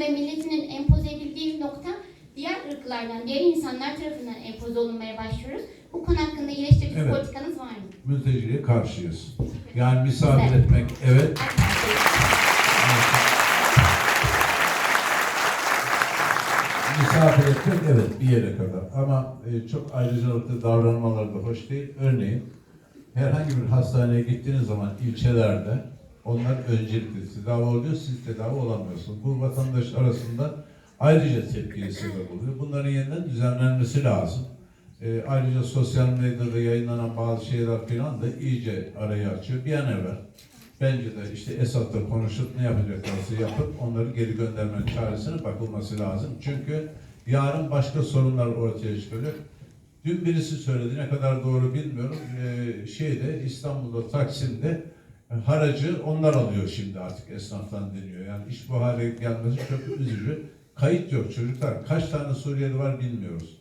ve milletinin empoze edildiği nokta diğer ırklardan, diğer insanlar tarafından empoze olunmaya başlıyoruz. Bu konu hakkında iyileştirici Evet. politikanız var mı? Mülteciliğe karşıyız. Yani misafir etmek evet, misafir etmek evet bir yere kadar. Ama e, çok ayrıcalıklı davranmaları da hoş değil. Örneğin herhangi bir hastaneye gittiğiniz zaman ilçelerde onlar öncelikli tedavi oluyor, siz tedavi olamıyorsunuz. Bu vatandaş arasında ayrıca tepkiye sebep oluyor. Bunların yeniden düzenlenmesi lazım. E, ayrıca sosyal medyada yayınlanan bazı şeyler falan da iyice arayı açıyor. Bir an evvel bence de işte Esad'la konuşup ne yapacaklarsa yapıp onları geri göndermenin çaresine bakılması lazım. Çünkü yarın başka sorunlar ortaya çıkacak. Dün birisi söyledi, ne kadar doğru bilmiyorum. Ee, şeyde İstanbul'da Taksim'de e, haracı onlar alıyor şimdi artık esnaftan deniyor. Yani iş bu hale gelmesi çok üzücü. Kayıt yok çocuklar. Kaç tane Suriyeli var bilmiyoruz.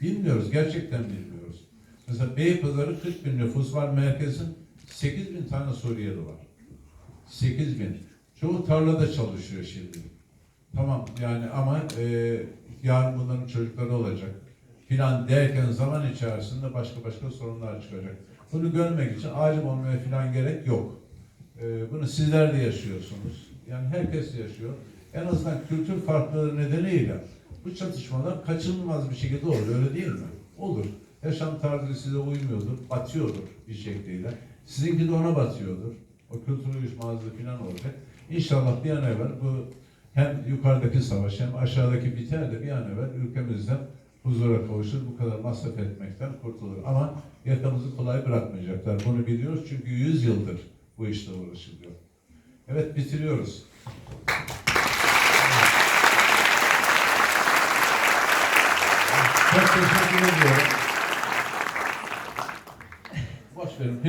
Bilmiyoruz, gerçekten bilmiyoruz. Mesela Beypazarı 40 bin nüfus var merkezin. 8 bin tane Suriyeli var. 8 bin. Çoğu tarlada çalışıyor şimdi. Tamam yani ama e, yarın bunların çocukları olacak filan derken zaman içerisinde başka başka sorunlar çıkacak. Bunu görmek için alim olmaya filan gerek yok. E, bunu sizler de yaşıyorsunuz. Yani herkes yaşıyor. En azından kültür farklılığı nedeniyle bu çatışmalar kaçınılmaz bir şekilde olur. Öyle değil mi? Olur. Yaşam tarzı size uymuyordur, batıyordur bir şekliyle. Sizinki de ona batıyordur. O kültür uyuşmazlığı falan olacak. İnşallah bir an evvel bu hem yukarıdaki savaş hem aşağıdaki biter de bir an evvel ülkemizden huzura kavuşur. Bu kadar masraf etmekten kurtulur. Ama yakamızı kolay bırakmayacaklar. Bunu biliyoruz çünkü 100 yıldır bu işle uğraşılıyor. Evet bitiriyoruz. Çok teşekkür ediyorum. Boş verin.